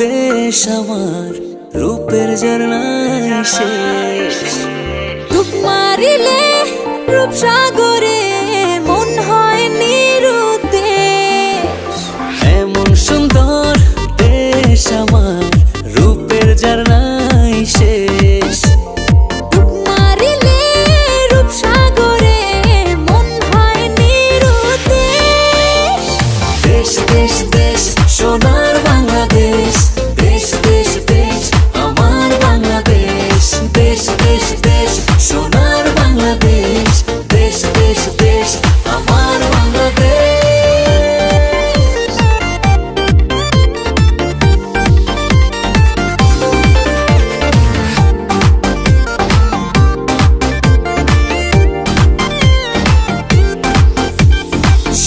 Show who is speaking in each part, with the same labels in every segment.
Speaker 1: বেশ আমার রূপের জানাই শেষ।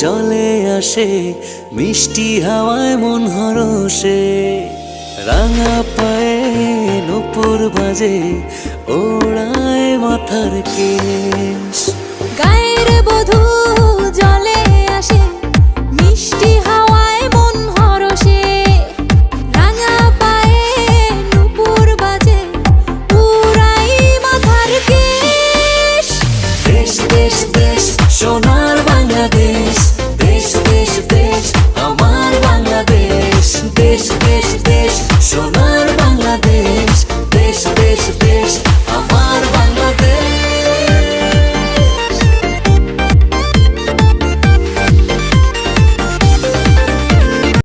Speaker 1: জলে আসে, মিষ্টি হাওয়ায় মন হরসে রাঙা পায়ে নপুর বাজে, ওড়ায় মাথার কেশ।
Speaker 2: গায়ের বধূ